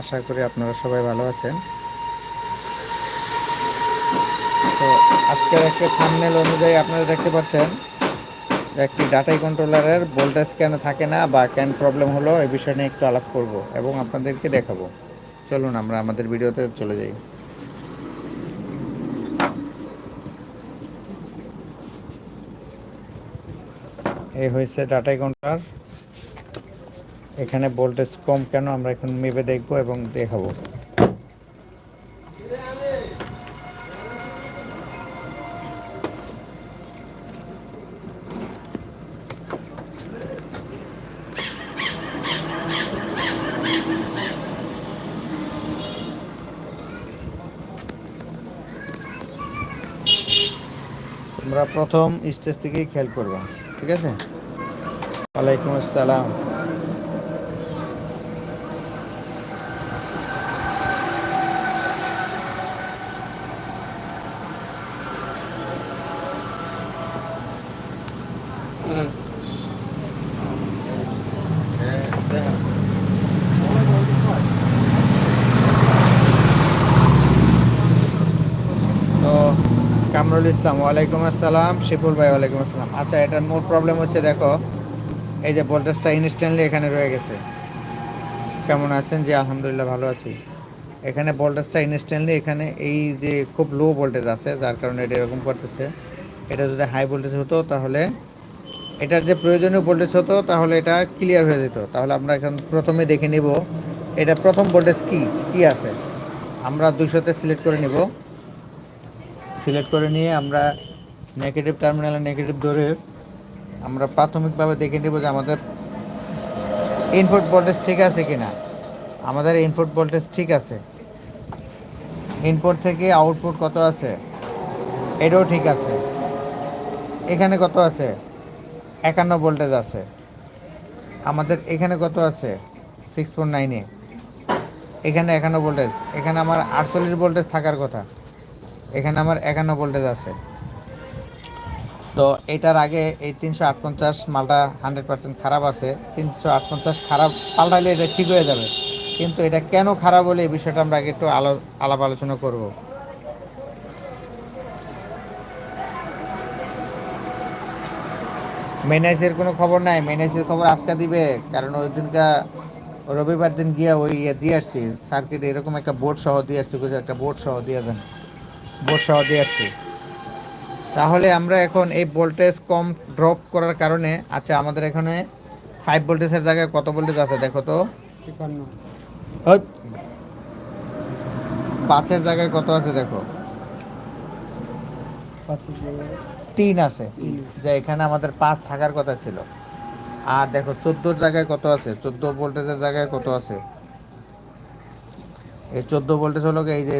আশা করি আপনারা সবাই ভালো আছেন। তো আজকের একটা থামনেল অনুযায়ী আপনারা দেখতে পাচ্ছেন একটি ডাটাই কন্ট্রোলারের ভোল্টেজ কেন থাকে না বা কেন প্রবলেম হলো এই বিষয় নিয়ে একটু আলাপ করব এবং আপনাদেরকে দেখাবো। চলুন আমরা আমাদের ভিডিওতে চলে যাই। এই হয়েছে ডাটাই কন্ট্রোলার এখানে ভোল্টেজ কম কেন? আমরা এখন মেপে দেখব এবং দেখাবো। তোমরা প্রথম স্টেজ থেকেই খেয়াল করবা, ঠিক আছে? ওয়ালাইকুম আসসালাম। তো কামরুল ইসলাম, ওয়ালাইকুম আসসালাম। শিপুল ভাই, ওয়ালাইকুম আসসালাম। আচ্ছা এটার মূল প্রবলেম হচ্ছে, দেখো, এই যে ভোল্টেজটা ইনস্ট্যান্টলি এখানে রয়ে গেছে। কেমন আছেন? যে আলহামদুলিল্লাহ, ভালো আছি। এখানে ভোল্টেজটা ইনস্ট্যান্টলি এখানে এই যে খুব লো ভোল্টেজ আছে, যার কারণে এটা এরকম করতেছে। এটা যদি হাই ভোল্টেজ হতো, তাহলে এটার যে প্রয়োজনীয় ভোল্টেজ হতো, তাহলে এটা ক্লিয়ার হয়ে যেত। তাহলে আমরা এখন প্রথমে দেখে নিব, এটা প্রথম ভোল্টেজ কি? কি আছে? আমরা দুশোতে সিলেক্ট করে নিব। সিলেক্ট করে নিয়ে আমরা নেগেটিভ টার্মিনালে নেগেটিভ ধরে আমরা প্রাথমিকভাবে দেখে নেব যে আমাদের ইনপুট ভোল্টেজ ঠিক আছে কি না আমাদের ইনপুট ভোল্টেজ ঠিক আছে। ইনপুট থেকে আউটপুট কত আছে? এটাও ঠিক আছে। এখানে কত আছে? একান্ন ভোল্টেজ আছে। আমাদের এখানে কত আছে? সিক্স ফোর নাইনে এখানে একান্ন ভোল্টেজ। এখানে আমার আটচল্লিশ ভোল্টেজ থাকার কথা। এখানে আমার একান্ন ভোল্টেজ আছে। তো এটার আগে এই তিনশো আটপঞ্চাশ মালটা হান্ড্রেড পার্সেন্ট খারাপ আছে। তিনশো আটপঞ্চাশ খারাপ পাল্টালে এটা ঠিক হয়ে যাবে। কিন্তু এটা কেন খারাপ হলে এই বিষয়টা আমরা আগে একটু আলো আলাপ আলোচনা করব। মেনাইসের কোনো খবর নাই। মেনাইসের খবর আজকে দিবে। কারণ ওই দিনকা রবিবার দিন গিয়া ওই ইয়ে দিয়ে আসছি। সার্কিট এরকম একটা বোর্ড সহ দিয়ে আসছি বুঝে একটা বোর্ড সহ দিয়ে দেন। বোর্ড সহ দিয়ে আসছি। তাহলে আমরা এখন এই ভোল্টেজ কম ড্রপ করার কারণে আচ্ছা আমাদের এখানে ফাইভ ভোল্টেজের জায়গায় কত ভোল্টেজ আছে দেখো তো? ওই, পাঁচের জায়গায় কত আছে দেখো? তিন আছে। যে এখানে আমাদের পাঁচ থাকার কথা ছিল। আর দেখো, চোদ্দোর জায়গায় কত আছে? চোদ্দ ভোল্টেজের জায়গায় কত আছে? এই চোদ্দ ভোল্টেজ হলো এই যে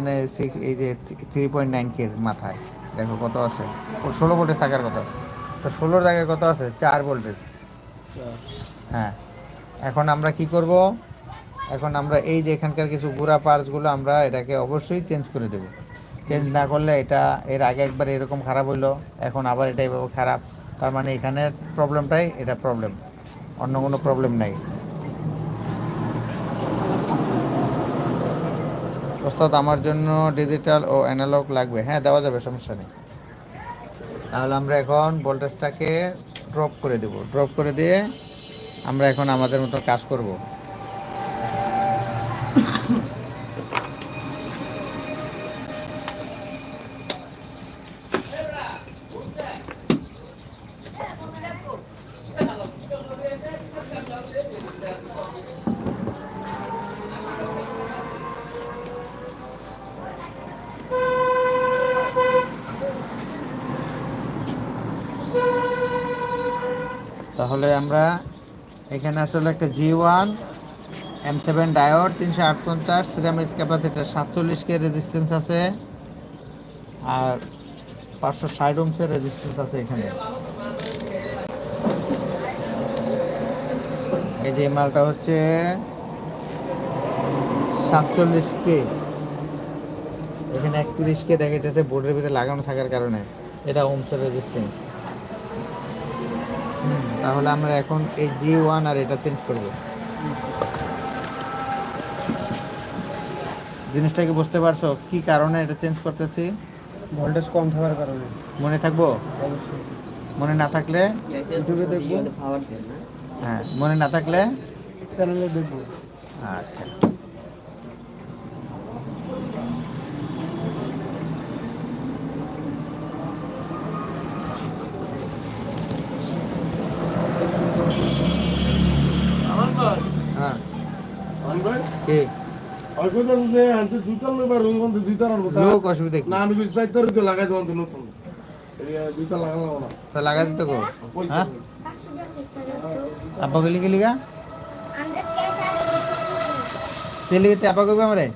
এই যে থ্রি পয়েন্ট নাইন কে মাথায়। দেখো কত আছে? ও ষোলো ভোল্টেজ থাকার কথা। তো ষোলোর জায়গায় কত আছে? চার ভোল্টেজ। হ্যাঁ। এখন আমরা কি করব? এখন আমরা এই যে এখানকার কিছু গুড়া পার্টসগুলো আমরা এটাকে অবশ্যই চেঞ্জ করে দেব। চেঞ্জ না করলে এটা এর আগে একবার এরকম খারাপ হইল, এখন আবার এটা এভাবে খারাপ। তার মানে এখানের প্রবলেমটাই এটা প্রবলেম অন্য কোনো প্রবলেম নাই। ওস্তাদ আমার জন্য ডিজিটাল ও অ্যানালগ লাগবে। হ্যাঁ দেওয়া যাবে, সমস্যা নেই। তাহলে আমরা এখন ভোল্টেজটাকে ড্রপ করে দেব। ড্রপ করে দিয়ে আমরা এখন আমাদের মতো কাজ করব। তাহলে আমরা এখানে আসলে একটা G one M seven diode তিনশো আটপঞ্চাশ সিরামিক্স ক্যাপাসিটার সাতচল্লিশ কে রেজিস্ট্যান্স আছে, আর পাঁচশো ষাট ওমসের রেজিস্ট্যান্স আছে এখানে। এই যে মালটা হচ্ছে সাতচল্লিশ কে এখানে একত্রিশ কে দেখাইতেছে, বোর্ডের ভিতরে লাগানো থাকার কারণে। এটা ওমসের রেজিস্ট্যান্স তাহলে আমরা এখন এই জি ওয়ান আর এটা চেঞ্জ করব। জিনিসটাকে বুঝতে পারছ? কি কারণে এটা চেঞ্জ করতেছি? ভোল্টেজ কম থাকার কারণে। মনে থাকব? অবশ্যই। মনে না থাকলে? ইউটিউবে দেখব। হ্যাঁ মনে না থাকলে? চ্যানেলে দেখব। আচ্ছা। কি লোক অসুবিধা কি তা লাগা দিত গো হ্যাঁ আব্বা গেলি গেলি গা তেলে গেতে আপা কইবে আমারে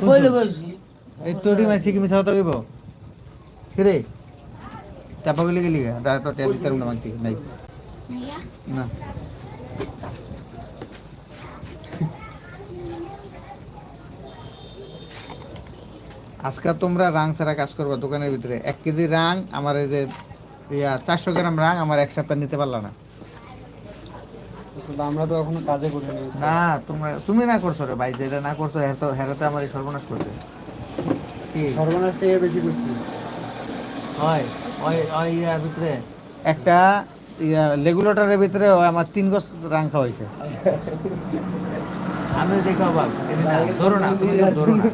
কইলে কইছি এই তোড়ি মারছি কি মিছা কথা কইব কিরে চাপা গেলি গেলি গা দা তো না মানতি নাই না আজকে তোমরা রাং ছাড়া কাজ করবা দোকানের ভিতরে। এক কেজি রাং আমার এই যে ইয়া চারশো গ্রাম রাং আমার এক সপ্তাহ নিতে পারলা না। আমরা তো এখনও কাজে করি না তোমরা তুমি না করছ রে ভাই যেটা না করছ হ্যাঁ তো হ্যাঁ তো আমার এই সর্বনাশ করছে। কি? সর্বনাশটা বেশি করছি। হয় ওই ওই ইয়ার ভিতরে। একটা ইয়া লেগুলেটরের ভিতরে আমার তিন গজ রাং খাওয়াইছে। আমি দেখো বাবা ধরো না। তুমি ধরো না।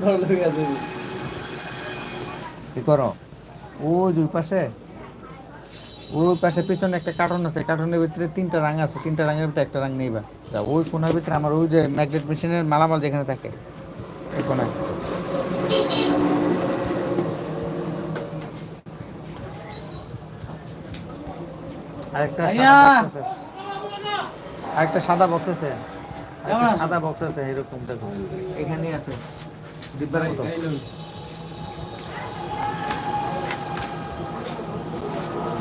কি করো? ওই দুই পাশে। ওই পাশে পিছনে একটা কার্টন আছে কার্টনের ভিতরে তিনটা রাং আছে তিনটা রাঙের ভিতরে একটা রাং নেইবা। তা ওই কোনার ভিতরে আমার ওই যে ম্যাগনেট মেশিনের মালামাল যেখানে থাকে এই কোনায়। আরেকটা! আরেকটা সাদা বক্স আছে? সাদা বক্স আছে এরকম দেখো। এখানেই আছে। ডিব্বার মতো।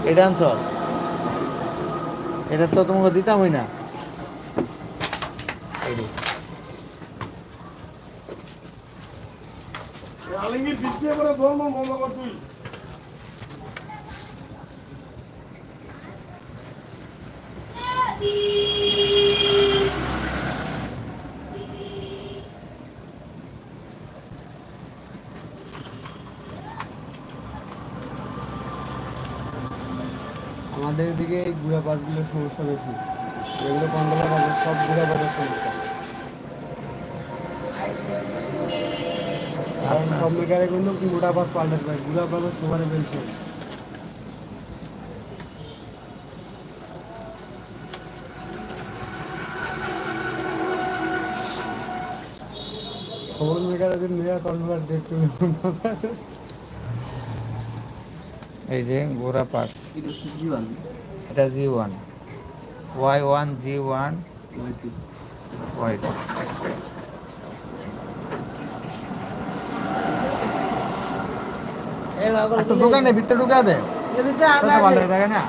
এটা আনছ এটা তো তোমাকে দিতামই না। আলিঙ্গির বন্ধ কর আমাদের এদিকে এই গুড়া বাসগুলোর সমস্যা বেশি। এগুলো কন্ট্রোল বাজার সব গুড়া বাজার সমস্যা। কারণ সব মেকারে কিন্তু গুড়া বাস পাল্টাতে পারে। গুড়া বাজার সবারে বেশি খবর মেকারে যদি মেয়া কন্ট্রোলার দেখতে এই যে গোরা পার্টস এটা G one Y one G one Y বাগল তো দোকানে ভিতরে ঢুকা দে। এদিকে কথা আমরা ভালো থাকে না?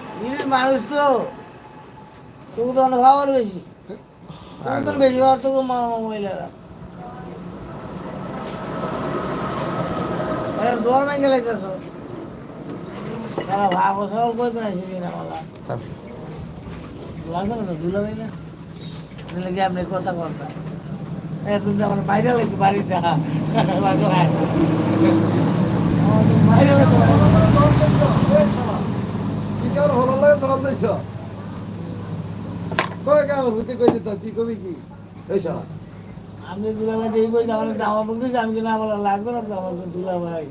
মানুষ তো। তুমি তো অনেক বেশি। তুমি বেশি খাওয়ার তো মহিলারা। মাইকে লাগবে তো। আপনি কথা বলবেন। তুমি তো আমার বাইরে লাগি বাড়িতে। বাইরে লাগো আমি দুলা ভাই এই বই আমার জামা বলতে আমি কিনা আমার লাগবে না তো আমার দুলা ভাই।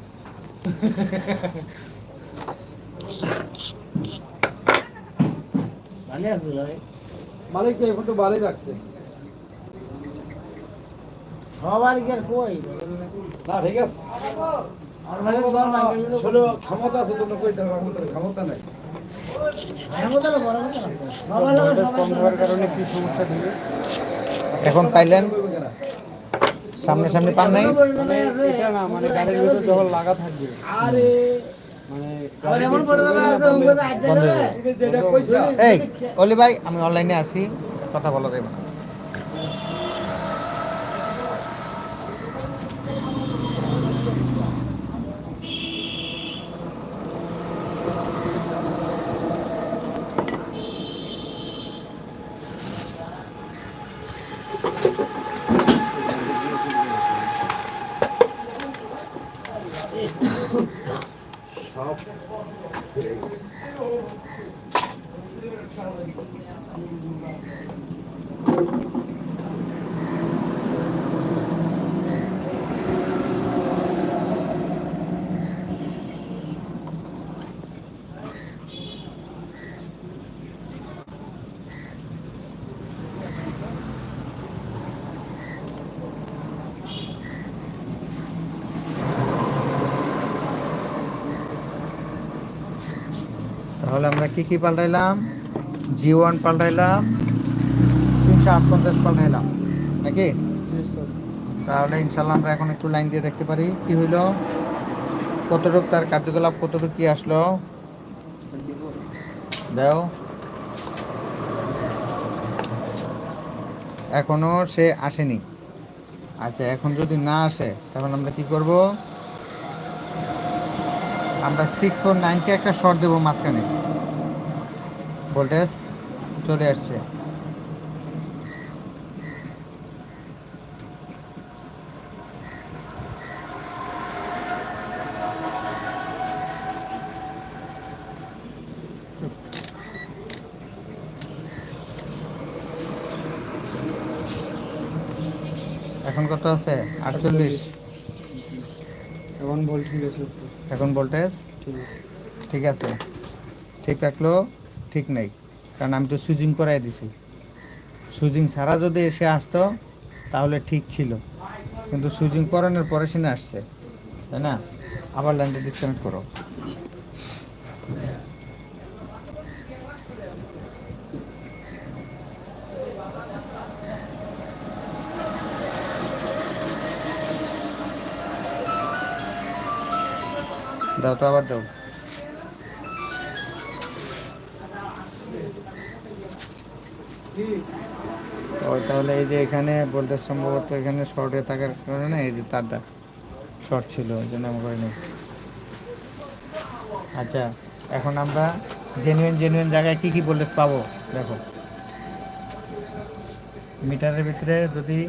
ভালো আছে ভাই। মালিক তো এখন তো ভালোই রাখছে। সবার কি আর কই? না ঠিক আছে। ক্ষমতা আছে তোমরা ক্ষমতা নাই। এখন পাইলেন। সামনে সামনে পান নাই? না মানে গাড়ির ভিতর যখন লাগা থাকবে। মানে এই অলি ভাই আমি অনলাইনে আছি কথা বলা যাবে না তাহলে আমরা কি কি পাল্টাইলাম? জি ওয়ান পাল্টাইলাম, তিনশো আট পঞ্চাশ পাল্টাইলাম, নাকি? তাহলে ইনশাল্লাহ আমরা এখন একটু লাইন দিয়ে দেখতে পারি কি হইল, কতটুক তার কার্যকলাপ, কতটুক কি আসলো? দাও। এখনও সে আসেনি। আচ্ছা এখন যদি না আসে তখন আমরা কি করব? আমরা সিক্স ফোর নাইনকে একটা শর্ট দেবো মাঝখানে। ভোল্টেজ চলে আসছে। এখন কত আছে? আটচল্লিশ। এখন তো। এখন ভোল্টেজ ঠিক আছে। ঠিক আছে ঠিক নাই। কারণ আমি তো সুইচিং করাই দিছি। সুইচিং ছাড়া যদি এসে আসতো, তাহলে ঠিক ছিল। কিন্তু সুইজিং করানোর পরে সে আসছে। তাই না? আবার লাইনটা ডিসকানেক্ট করো। দাও তো আবার দাও। ওই তাহলে এই যে এখানে বলতে সম্ভবত এখানে শর্টে থাকার কারণে এই যে তারটা শর্ট ছিল ওই জন্য আমি করিনি। আচ্ছা এখন আমরা জেনুইন জেনুইন জায়গায় কি কি ভোল্টেজ পাবো? দেখো। মিটারের ভিতরে যদি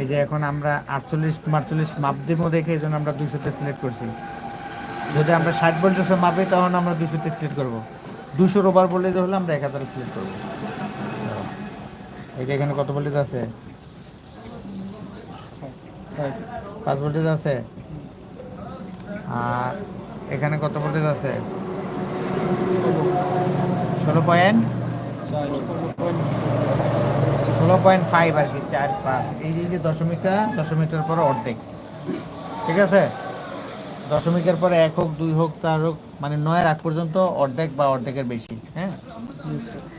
এই যে এখন আমরা আটচল্লিশ মারচল্লিশ মাপ দেবো দেখে, এই জন্য আমরা দুশোতে সিলেক্ট করছি। যদি আমরা ষাট ভোল্টেজও মাপি, তখন আমরা দুশোতে সিলেক্ট করব। দুশোর ওভার ভোল্টেজ হলে আমরা এক হাজারে সিলেক্ট করব। যে এখানে কত ভোল্টেজ আছে? পাঁচ ভোল্টেজ আছে? আর এখানে কত ভোল্টেজ আছে? ষোলো পয়েন্ট ষোলো পয়েন্ট ফাইভ আর কি, চার পাঁচ। এই যে- দশমিকটা দশমিকের পর অর্ধেক। ঠিক আছে? দশমিকের পরে এক হোক, দুই হোক, চার হোক মানে নয়ের আগ পর্যন্ত অর্ধেক বা অর্ধেকের বেশি হ্যাঁ?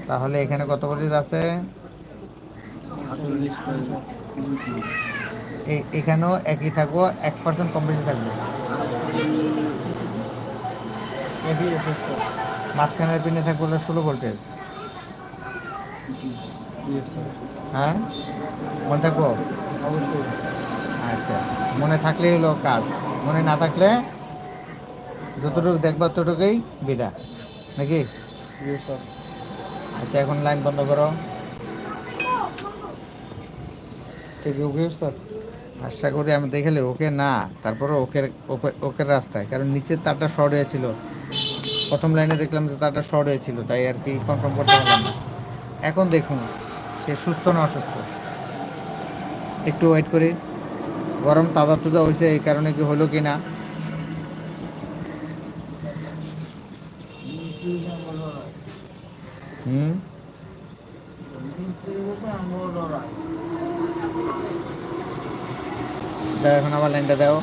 তাহলে এখানে কত ভোল্টেজ আছে? এখানেও একই থাকব, এক পার্সেন্ট কম বেশি থাকবে। মাঝখানের পিনে থাকব হলো ষোলো ভোল্টেজ হ্যাঁ? মনে থাকব? অবশ্যই আচ্ছা মনে থাকলেই হলো কাজ। মনে না থাকলে যতটুকু দেখবা ততটুকুই বিদা। নাকি? আচ্ছা এখন লাইন বন্ধ করো। আশা করি আমি দেখালে ওকে না তারপরে ওকে ওকে- ওকের রাস্তায় কারণ নিচের তারটা শর্ট হয়েছিল প্রথম লাইনে দেখলাম যে তারটা শর্ট হয়েছিল তাই আর কি কনফার্ম করতে পারলাম না। এখন দেখুন সে সুস্থ না অসুস্থ? একটু ওয়েট করি। গরম তাজা তুজা হয়েছে, এই কারণে কি হলো কি না হুম? দাও এখন আবার লাইনটা দাও।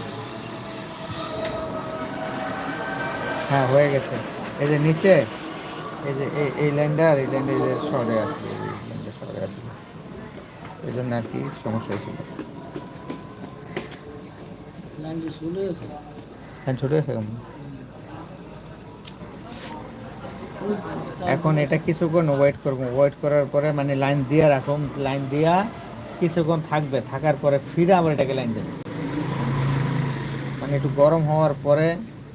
হ্যাঁ হয়ে গেছে। এই যে নিচে, এই যে এই লাইনটা আর এই লাইনটা এই যে শর্টে আসবে, এই লাইনটা শর্টে আসবে। এই জন্য আর কি সমস্যা হয়েছিল। ফ্যান ছোট হয়েছে এখন। এটা কিছুক্ষণ ওয়েট করব। ওয়েট করার পরে মানে লাইন দিয়ে রাখুন। লাইন দিয়া কিছুক্ষণ থাকবে। থাকার পরে ফিরে আবার এটাকে লাইন দেবো। মানে একটু গরম হওয়ার পরে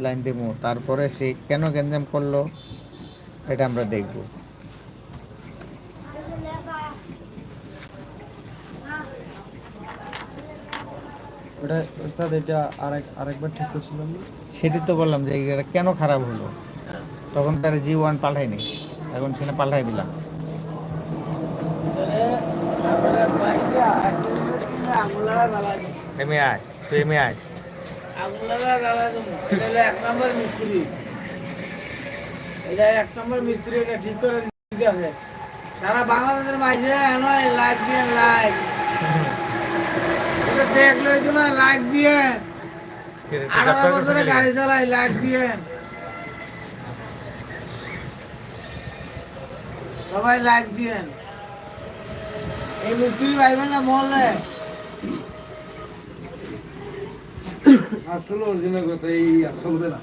লাইন দেবো। তারপরে সে কেন গ্যাঞ্জাম করল, এটা আমরা দেখব। ওটা ওস্তাদ এটা আরেক আরেকবার ঠিক করছিলাম না? সেটি তো বললাম যে এটা কেন খারাপ হলো? তখন তার জি ওয়ান পাল্টাইনি এখন সেটা পাল্টাই দিলাম। এমে আয় তুই এমে আয়। এক নম্বর মিস্ত্রি এটা এক নম্বর মিস্ত্রি এটা ঠিক করে সারা বাংলাদেশের মাঝে লাইক দিয়ে লাইক এটা দেখল এগুলো লাইক দিয়ে। আঠারো বছরে গাড়ি চালাই লাইক দিয়ে। সবাই লাইক দিয়েন এই মিস্ত্রি পাইবেন না মহলে? আসল অরিজিনাল কথা এই চলবে না।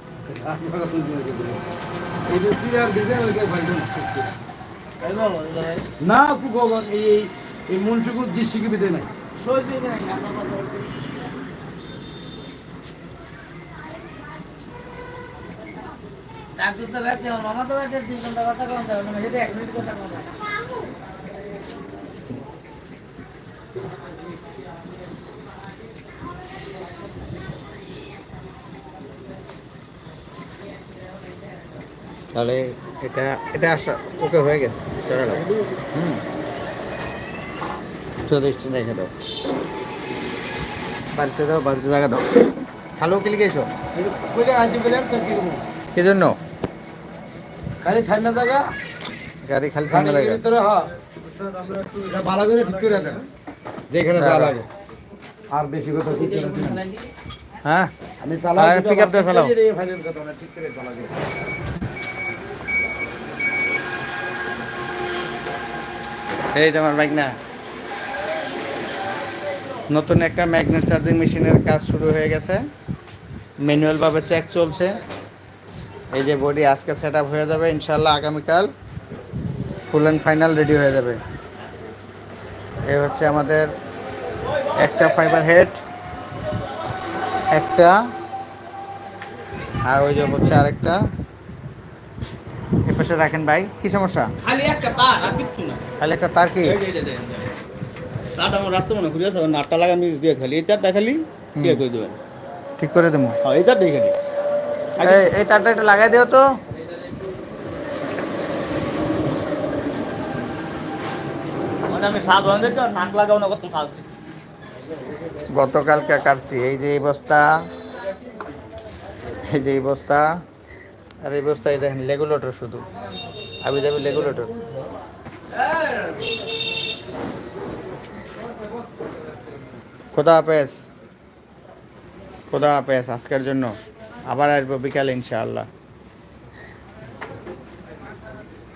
এই মিস্ত্রি আর ডিজাইন ওইটা পাইবেন না কুকন এই এই মনসুকুর দৃষ্টিকে বিদে নাই। ডাক্তার তো ব্যক্তি আমার মামা তো তিন ঘণ্টা কথা কম এক কথা তাহলে এটা এটা আসা ওকে হয়ে গেছে। হুম। দেখে দাও। বাড়িতে দাও বাড়িতে জায়গা দাও। কি লিখেছো? কি জন্য জায়গা গাড়ি খালি জায়গা হ্যাঁ। এটা ভালো করে ঠিক করে দেন। যেখানে যা। লাগে। আর বেশি কথা হ্যাঁ? আমি চালাই pick up দিয়ে চালাও। ফাইনাল কথা না ঠিক করে চালাবে এই যে আমার বাইক না। নতুন একটা ম্যাগনেট চার্জিং মেশিনের কাজ শুরু হয়ে গেছে। ম্যানুয়ালভাবে চেক চলছে। এই যে বডি আজকে সেট আপ হয়ে যাবে ইনশাল্লাহ আগামীকাল ফুল অ্যান্ড ফাইনাল রেডি হয়ে যাবে। এই হচ্ছে আমাদের একটা ফাইবার হেড একটা আর ওই যে হচ্ছে আরেকটা। এ পাশে রাখেন ভাই কি সমস্যা? খালি একটা তার আর কিচ্ছু না। খালি একটা তার কি? আমার রাখতে মনে করি আছে নাটটা লাগা আমি দিয়ে খালি এই তারটা খালি দিয়ে করে দেবেন ঠিক করে দেবো হ্যাঁ এই তারটাই খালি। এই এই তারটা একটু লাগাই দিও তো। মানে আমি সাত বান্ধে তো লাগাও না কত সাত গতকালকে কাটছি এই যে এই বস্তা। এই যে এই বস্তা। আর এই বস্তায় দেখেন লেগুলেটর শুধু। আবি যাবি খোদা হাফেজ। খোদা হাফেজ আজকের জন্য। আবার আসব বিকালে ইনশাআল্লাহ।